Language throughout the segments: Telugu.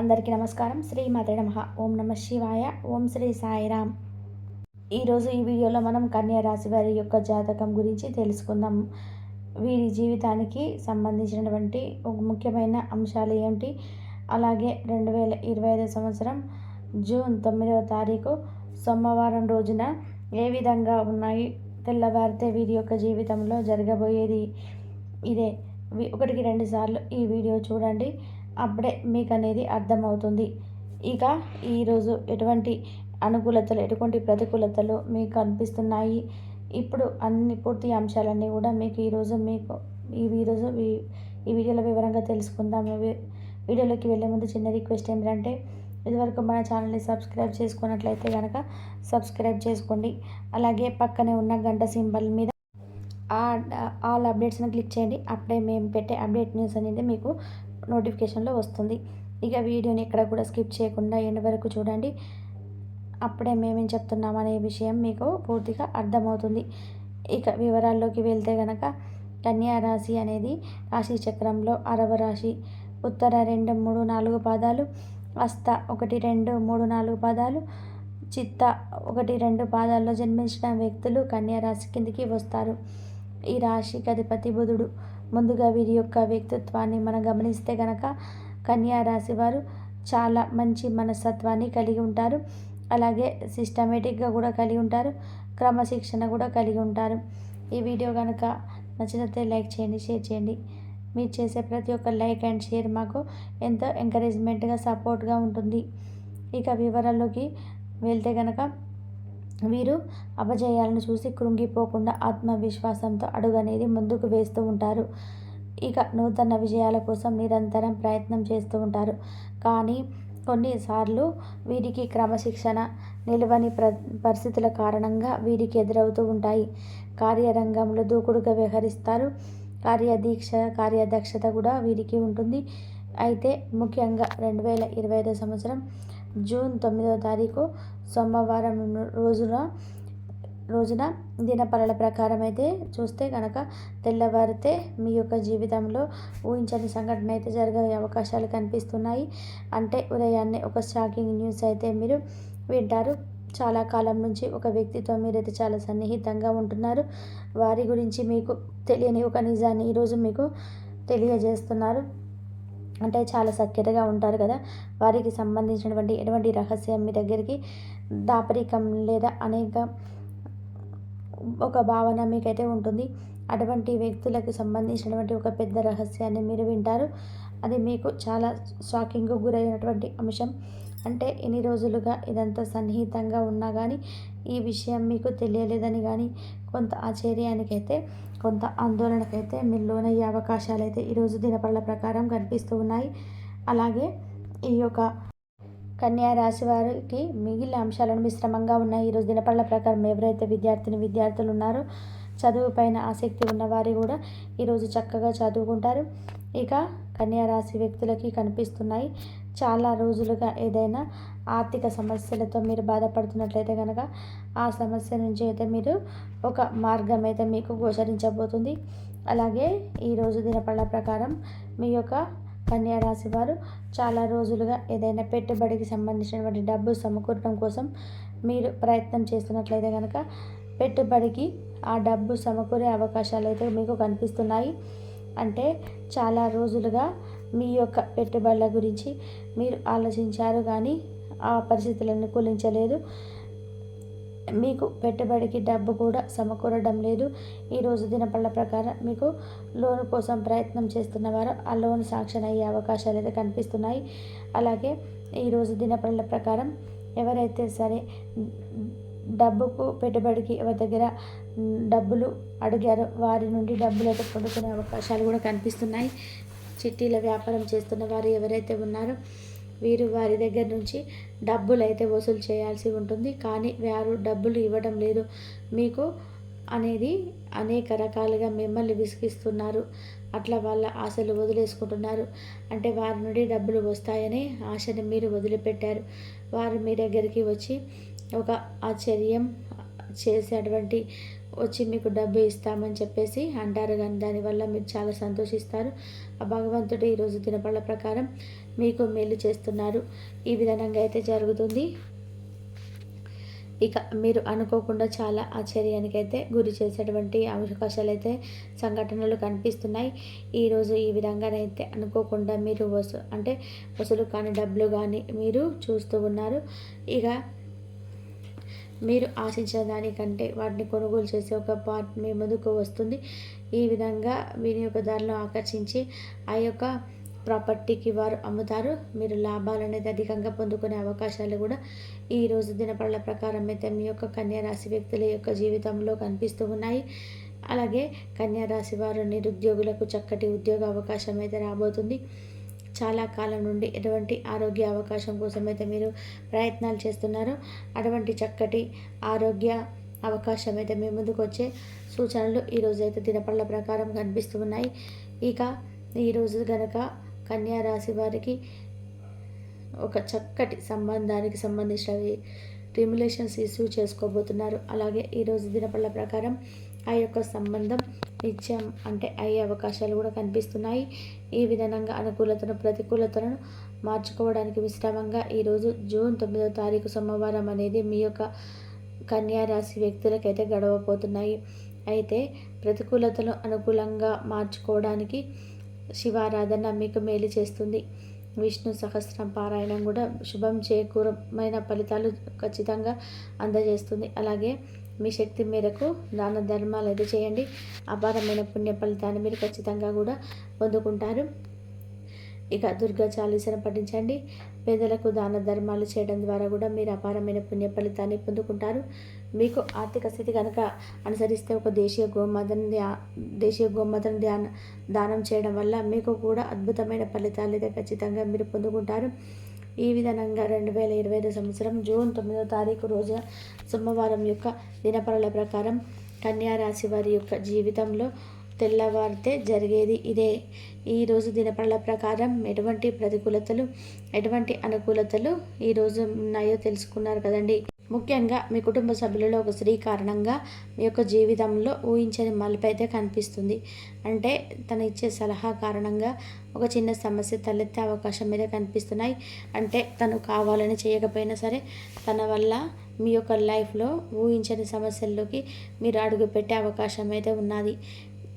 అందరికీ నమస్కారం. శ్రీ మాత నమ. ఓం నమ శివాయ. ఓం శ్రీ సాయిరామ్. ఈరోజు ఈ వీడియోలో మనం కన్యా రాశి వారి యొక్క జాతకం గురించి తెలుసుకుందాం. వీరి జీవితానికి సంబంధించినటువంటి ఒక ముఖ్యమైన అంశాలు ఏమిటి? అలాగే రెండు వేల ఇరవై ఐదు సంవత్సరం జూన్ తొమ్మిదవ తారీఖు సోమవారం రోజున ఏ విధంగా ఉన్నాయి? తెల్లవారితే వీరి యొక్క జీవితంలో జరగబోయేది ఇదే. ఒకటికి రెండు సార్లు ఈ వీడియో చూడండి. అప్పుడే మీకు అనేది అర్థమవుతుంది. ఇక ఈరోజు ఎటువంటి అనుకూలతలు ఎటువంటి ప్రతికూలతలు మీకు కనిపిస్తున్నాయి? ఇప్పుడు అన్ని పూర్తి అంశాలన్నీ కూడా మీకు ఈరోజు మీకు ఈ ఈరోజు ఈ- వీడియోలో వివరంగా తెలుసుకుందాం వీడియోలోకి వెళ్ళే ముందు చిన్న రిక్వెస్ట్ ఏంటంటే ఇదివరకు మన ఛానల్ని సబ్స్క్రైబ్ చేసుకున్నట్లయితే కనుక సబ్స్క్రైబ్ చేసుకోండి. అలాగే పక్కనే ఉన్న గంట సింబల్ మీద ఆ ఆల్ అప్డేట్స్ని క్లిక్ చేయండి. అప్పుడే మేము పెట్టే అప్డేట్ న్యూస్ అనేది మీకు నోటిఫికేషన్లో వస్తుంది. ఇక వీడియోని ఎక్కడ కూడా స్కిప్ చేయకుండా ఎండ్ వరకు చూడండి. అప్పుడే మేమేం చెప్తున్నాం అనే విషయం మీకు పూర్తిగా అర్థమవుతుంది. ఇక వివరాల్లోకి వెళ్తే గనక కన్యా రాశి అనేది రాశి చక్రంలో అరవ రాశి. ఉత్తర రెండు మూడు నాలుగు పాదాలు అస్త ఒకటి రెండు మూడు నాలుగు పాదాలు చిత్త ఒకటి రెండు పాదాల్లో జన్మించిన వ్యక్తులు కన్యా రాశి కిందికి వస్తారు. ఈ రాశికి అధిపతి బుధుడు. ముందుగా వీరి యొక్క వ్యక్తిత్వాన్ని మనం గమనిస్తే గనక కన్యా రాశి వారు చాలా మంచి మనస్తత్వాన్ని కలిగి ఉంటారు. అలాగే సిస్టమేటిక్గా కూడా కలిగి ఉంటారు. క్రమశిక్షణ కూడా కలిగి ఉంటారు. ఈ వీడియో కనుక నచ్చినట్లయితే లైక్ చేయండి షేర్ చేయండి. మీరు చేసే ప్రతి ఒక్క లైక్ అండ్ షేర్ మాకు ఎంతో ఎంకరేజ్మెంట్గా సపోర్ట్గా ఉంటుంది. ఇక వివరాల్లోకి వెళ్తే కనుక వీరు అపజయాలను చూసి కృంగిపోకుండా ఆత్మవిశ్వాసంతో అడుగనేది ముందుకు వేస్తూ ఉంటారు. ఇక నూతన విజయాల కోసం నిరంతరం ప్రయత్నం చేస్తూ ఉంటారు. కానీ కొన్నిసార్లు వీరికి క్రమశిక్షణ నిలువని ప్ర పరిస్థితుల కారణంగా వీరికి ఎదురవుతూ ఉంటాయి. కార్యరంగంలో దూకుడుగా వ్యవహరిస్తారు. కార్యదీక్ష కార్యదక్షత కూడా వీరికి ఉంటుంది. అయితే ముఖ్యంగా రెండు వేల ఇరవై ఐదో సంవత్సరం జూన్ తొమ్మిదవ తారీఖు సోమవారం రోజున రోజున దినపరల ప్రకారం అయితే చూస్తే కనుక తెల్లవారితే మీ యొక్క జీవితంలో ఊహించని సంఘటన అయితే జరిగే అవకాశాలు కనిపిస్తున్నాయి. అంటే ఉదయాన్నే ఒక షాకింగ్ న్యూస్ అయితే మీరు వింటారు. చాలా కాలం నుంచి ఒక వ్యక్తితో మీరైతే చాలా సన్నిహితంగా ఉంటున్నారు. వారి గురించి మీకు తెలియని ఒక నిజాన్ని ఈరోజు మీకు తెలియజేస్తున్నారు. అంటే చాలా సఖ్యతగా ఉంటారు కదా. వారికి సంబంధించినటువంటి ఎటువంటి రహస్యం మీ దగ్గరికి దాపరికం లేదా అనేక ఒక భావన మీకైతే ఉంటుంది. అటువంటి వ్యక్తులకు సంబంధించినటువంటి ఒక పెద్ద రహస్యాన్ని మీరు వింటారు. అది మీకు చాలా షాకింగ్ గురైనటువంటి అంశం. అంటే ఎన్ని రోజులుగా ఇదంతా సన్నిహితంగా ఉన్నా కానీ ఈ విషయం మీకు తెలియలేదని కానీ కొంత ఆశ్చర్యానికైతే కొంత ఆందోళనకైతే మీరు లోనయ్యే అవకాశాలు అయితే ఈరోజు దినపళ్ళ ప్రకారం కనిపిస్తూ ఉన్నాయి. అలాగే ఈ యొక్క కన్యా రాశి వారికి మిగిలిన అంశాలను మిశ్రమంగా ఉన్నాయి ఈరోజు దినపళ్ళ ప్రకారం ఎవరైతే విద్యార్థిని విద్యార్థులు ఉన్నారో చదువు పైన ఆసక్తి ఉన్నవారు కూడా ఈరోజు చక్కగా చదువుకుంటారు. ఇక కన్యా రాశి వ్యక్తులకి కనిపిస్తున్నాయి. చాలా రోజులుగా ఏదైనా ఆర్థిక సమస్యలతో మీరు బాధపడుతున్నట్లయితే కనుక ఆ సమస్య నుంచి అయితే మీరు ఒక మార్గం అయితే మీకు గోచరించబోతుంది. అలాగే ఈరోజు దినపళ్ళ ప్రకారం మీ యొక్క కన్యా రాశి వారు చాలా రోజులుగా ఏదైనా పెట్టుబడికి సంబంధించినటువంటి డబ్బు సమకూరడం కోసం మీరు ప్రయత్నం చేస్తున్నట్లయితే కనుక పెట్టుబడికి ఆ డబ్బు సమకూరే అవకాశాలు అయితే మీకు కనిపిస్తున్నాయి. అంటే చాలా రోజులుగా మీ యొక్క పెట్టుబడుల గురించి మీరు ఆలోచించారు కానీ ఆ పరిస్థితులను అనుకూలించలేదు మీకు పెట్టుబడికి డబ్బు కూడా సమకూరడం లేదు. ఈరోజు దినపళ్ళ ప్రకారం మీకు లోన్ కోసం ప్రయత్నం చేస్తున్న వారు ఆ లోన్ శాంక్షన్ అయ్యే అవకాశాలు అయితే కనిపిస్తున్నాయి. అలాగే ఈరోజు దినపళ్ళ ప్రకారం ఎవరైతే సరే డబ్బుకు పెట్టుబడికి ఎవరి దగ్గర డబ్బులు అడిగారో వారి నుండి డబ్బులు అయితే పొందుకునే అవకాశాలు కూడా కనిపిస్తున్నాయి. చిట్టీల వ్యాపారం చేస్తున్న వారు ఎవరైతే ఉన్నారో వీరు వారి దగ్గర నుంచి డబ్బులు అయితే వసూలు చేయాల్సి ఉంటుంది. కానీ వారు డబ్బులు ఇవ్వడం లేదు. మీకు అనేది అనేక రకాలుగా మిమ్మల్ని విసిగిస్తున్నారు. అట్లా వాళ్ళ ఆశలు వదిలేసుకుంటున్నారు. అంటే వారి నుండి డబ్బులు వస్తాయని ఆశని మీరు వదిలిపెట్టారు. వారు మీ దగ్గరికి వచ్చి ఒక ఆశ్చర్యం చేసేటువంటి వచ్చి మీకు డబ్బు ఇస్తామని చెప్పేసి అంటారు. కానీ దానివల్ల మీరు చాలా సంతోషిస్తారు. ఆ భగవంతుడు ఈరోజు దినపళ్ళ ప్రకారం మీకు మేలు చేస్తున్నారు. ఈ విధంగా అయితే జరుగుతుంది. ఇక మీరు అనుకోకుండా చాలా ఆశ్చర్యానికి అయితే గురి చేసేటువంటి అవకాశాలు అయితే సంఘటనలు కనిపిస్తున్నాయి. ఈరోజు ఈ విధంగానైతే అనుకోకుండా మీరు వసు అంటే వసూలు కానీ డబ్బులు కానీ మీరు చూస్తూ ఉన్నారు. ఇక మీరు ఆశించిన దానికంటే వాటిని కొనుగోలు చేసే ఒక పార్ట్ మీ ముందుకు వస్తుంది. ఈ విధంగా వినియోగదారులను ఆకర్షించి ఆ యొక్క ప్రాపర్టీకి వారు అమ్ముతారు. మీరు లాభాలు అనేది అధికంగా పొందుకునే అవకాశాలు కూడా ఈ రోజు దినపళ్ళ ప్రకారం అయితే మీ యొక్క కన్యారాశి వ్యక్తుల యొక్క జీవితంలో కనిపిస్తూ ఉన్నాయి. అలాగే కన్యారాశి వారు నిరుద్యోగులకు చక్కటి ఉద్యోగ అవకాశం అయితే రాబోతుంది. చాలా కాలం నుండి ఎటువంటి ఆరోగ్య అవకాశం కోసం అయితే మీరు ప్రయత్నాలు చేస్తున్నారు అటువంటి చక్కటి ఆరోగ్య అవకాశం అయితే మీ ముందుకు వచ్చే సూచనలు ఈరోజు అయితే దినపళ్ళ ప్రకారం కనిపిస్తూ ఉన్నాయి. ఇక ఈరోజు గనక కన్యా రాశి వారికి ఒక చక్కటి సంబంధానికి సంబంధించినవి రిమ్యులేషన్స్ ఇష్యూ చేసుకోబోతున్నారు. అలాగే ఈరోజు దినపళ్ళ ప్రకారం ఆ యొక్క సంబంధం నిత్యం అంటే అయ్యే అవకాశాలు కూడా కనిపిస్తున్నాయి. ఈ విధంగా అనుకూలతను ప్రతికూలతను మార్చుకోవడానికి విశ్రామంగా ఈరోజు జూన్ తొమ్మిదవ తారీఖు సోమవారం అనేది మీ యొక్క కన్యారాశి వ్యక్తులకైతే గడవబోతున్నాయి. అయితే ప్రతికూలతను అనుకూలంగా మార్చుకోవడానికి శివారాధన మీకు మేలు చేస్తుంది. విష్ణు సహస్రం పారాయణం కూడా శుభం చేకూరమైన ఫలితాలు ఖచ్చితంగా అందజేస్తుంది. అలాగే మీ శక్తి మేరకు దాన ధర్మాలు అయితే చేయండి. అపారమైన పుణ్య ఫలితాన్ని మీరు ఖచ్చితంగా కూడా పొందుకుంటారు. ఇక దుర్గా చాలీసను పఠించండి. పేదలకు దాన ధర్మాలు చేయడం ద్వారా కూడా మీరు అపారమైన పుణ్య ఫలితాన్ని పొందుకుంటారు. మీకు ఆర్థిక స్థితి కనుక అనుసరిస్తే ఒక దేశీయ గోమాతను దేశీయ గోమాతను ధ్యాన దానం చేయడం వల్ల మీకు కూడా అద్భుతమైన ఫలితాలు అయితే ఖచ్చితంగా మీరు పొందుకుంటారు. ఈ విధంగా రెండు వేల ఇరవై ఐదు సంవత్సరం జూన్ తొమ్మిదో తారీఖు రోజు సోమవారం యొక్క దినపరల ప్రకారం కన్యా రాశి వారి యొక్క జీవితంలో తెల్లవారితే జరిగేది ఇదే. ఈరోజు దినపరల ప్రకారం ఎటువంటి ప్రతికూలతలు ఎటువంటి అనుకూలతలు ఈరోజు ఉన్నాయో తెలుసుకున్నారు కదండి. ముఖ్యంగా మీ కుటుంబ సభ్యులలో ఒక స్త్రీ కారణంగా మీ యొక్క జీవితంలో ఊహించని మలుపు అయితే కనిపిస్తుంది. అంటే తను ఇచ్చే సలహా కారణంగా ఒక చిన్న సమస్య తలెత్తే అవకాశం మీద కనిపిస్తున్నాయి. అంటే తను కావాలని చేయకపోయినా సరే తన వల్ల మీ యొక్క లైఫ్లో ఊహించని సమస్యల్లోకి మీరు అడుగుపెట్టే అవకాశం అయితే ఉన్నది.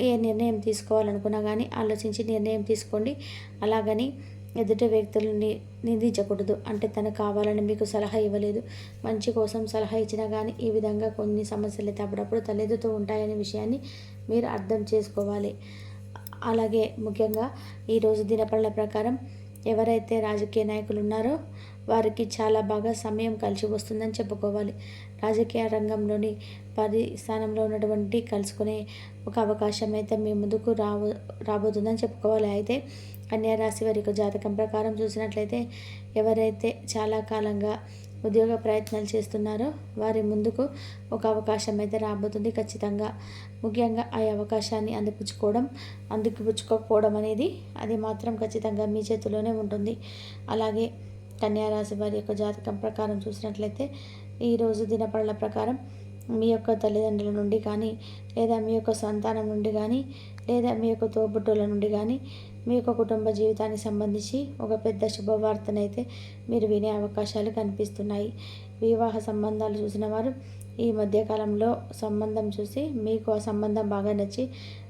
ఏ నిర్ణయం తీసుకోవాలనుకున్నా కానీ ఆలోచించి నిర్ణయం తీసుకోండి. అలాగని ఎదుటి వ్యక్తులని నిందించకూడదు. అంటే తను కావాలని మీకు సలహా ఇవ్వలేదు. మంచి కోసం సలహా ఇచ్చినా కానీ ఈ విధంగా కొన్ని సమస్యలు అయితే అప్పుడప్పుడు తలెదుతూ ఉంటాయనే విషయాన్ని మీరు అర్థం చేసుకోవాలి. అలాగే ముఖ్యంగా ఈరోజు దినపళ్ళ ప్రకారం ఎవరైతే రాజకీయ నాయకులు ఉన్నారో వారికి చాలా బాగా సమయం కలిసి వస్తుందని చెప్పుకోవాలి. రాజకీయ రంగంలోని పది స్థానంలో ఉన్నటువంటి కలుసుకునే ఒక అవకాశం అయితే మీ ముందుకు రాబో రాబోతుందని చెప్పుకోవాలి. అయితే కన్యారాశి వారి యొక్క జాతకం ప్రకారం చూసినట్లయితే ఎవరైతే చాలా కాలంగా ఉద్యోగ ప్రయత్నాలు చేస్తున్నారో వారి ముందుకు ఒక అవకాశం అయితే రాబోతుంది. ఖచ్చితంగా ముఖ్యంగా ఆ అవకాశాన్ని అందిపుచ్చుకోవడం అందిపుచ్చుకోకపోవడం అనేది అది మాత్రం ఖచ్చితంగా మీ చేతిలోనే ఉంటుంది. అలాగే కన్యారాశి వారి యొక్క జాతకం ప్రకారం చూసినట్లయితే ఈరోజు దినపడల ప్రకారం మీ యొక్క తల్లిదండ్రుల నుండి కానీ లేదా మీ యొక్క సంతానం నుండి కానీ లేదా మీ యొక్క తోబుట్టుల నుండి కానీ మీ యొక్క కుటుంబ జీవితానికి సంబంధించి ఒక పెద్ద శుభవార్తనైతే మీరు వినే అవకాశాలు కనిపిస్తున్నాయి. వివాహ సంబంధాలు చూసిన వారు ఈ మధ్యకాలంలో సంబంధం చూసి మీకు ఆ సంబంధం బాగా నచ్చి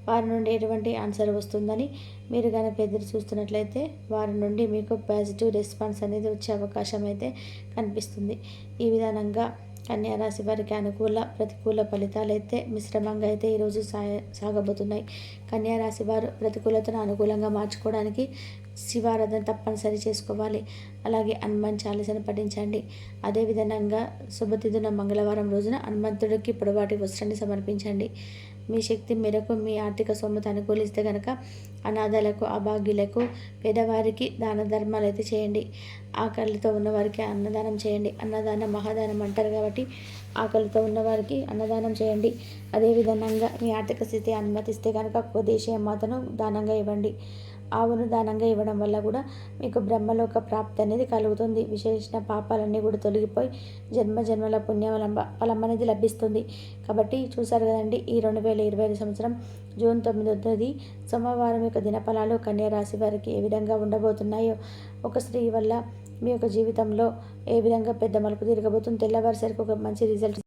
వారి నుండి ఎటువంటి ఆన్సర్ వస్తుందని మీరు కనుక ఎదురు చూస్తున్నట్లయితే వారి నుండి మీకు పాజిటివ్ రెస్పాన్స్ అనేది వచ్చే అవకాశం అయితే కనిపిస్తుంది. ఈ విధానంగా కన్యారాశి వారికి అనుకూల ప్రతికూల ఫలితాలు అయితే మిశ్రమంగా అయితే ఈరోజు సాగ సాగబోతున్నాయి. కన్యారాశి వారు ప్రతికూలతను అనుకూలంగా మార్చుకోవడానికి శివారాధన తప్పనిసరి చేసుకోవాలి. అలాగే హనుమాన్ చాలీసను పఠించండి. అదేవిధంగా శుభతిథున మంగళవారం రోజున హనుమంతుడికి పొడవాటి వస్త్రాన్ని సమర్పించండి. మీ శక్తి మేరకు మీ ఆర్థిక సొమ్మత అనుకూలిస్తే కనుక అనాథలకు అభాగ్యులకు పేదవారికి దాన ధర్మాలు అయితే చేయండి. ఆకలితో ఉన్నవారికి అన్నదానం చేయండి. అన్నదానం మహాదానం అంటారు కాబట్టి ఆకలితో ఉన్నవారికి అన్నదానం చేయండి. అదేవిధంగా మీ ఆర్థిక స్థితి అనుమతిస్తే కనుక దేశీయ మాతను దానంగా ఇవ్వండి. ఆవును దానంగా ఇవ్వడం వల్ల కూడా మీకు బ్రహ్మలోక ప్రాప్తి అనేది కలుగుతుంది. విశేషణ పాపాలన్నీ కూడా తొలగిపోయి జన్మ జన్మల పుణ్యం ఫలం అనేది లభిస్తుంది. కాబట్టి చూసారు కదండి ఈ రెండు వేల ఇరవై ఐదు సంవత్సరం జూన్ తొమ్మిదో తేదీ సోమవారం యొక్క దినఫలాలు కన్యా రాశి వారికి ఏ విధంగా ఉండబోతున్నాయో ఒక స్త్రీ వల్ల మీ యొక్క జీవితంలో ఏ విధంగా పెద్ద మలుపు తిరగబోతుంది తెల్లవారిసరికి ఒక మంచి రిజల్ట్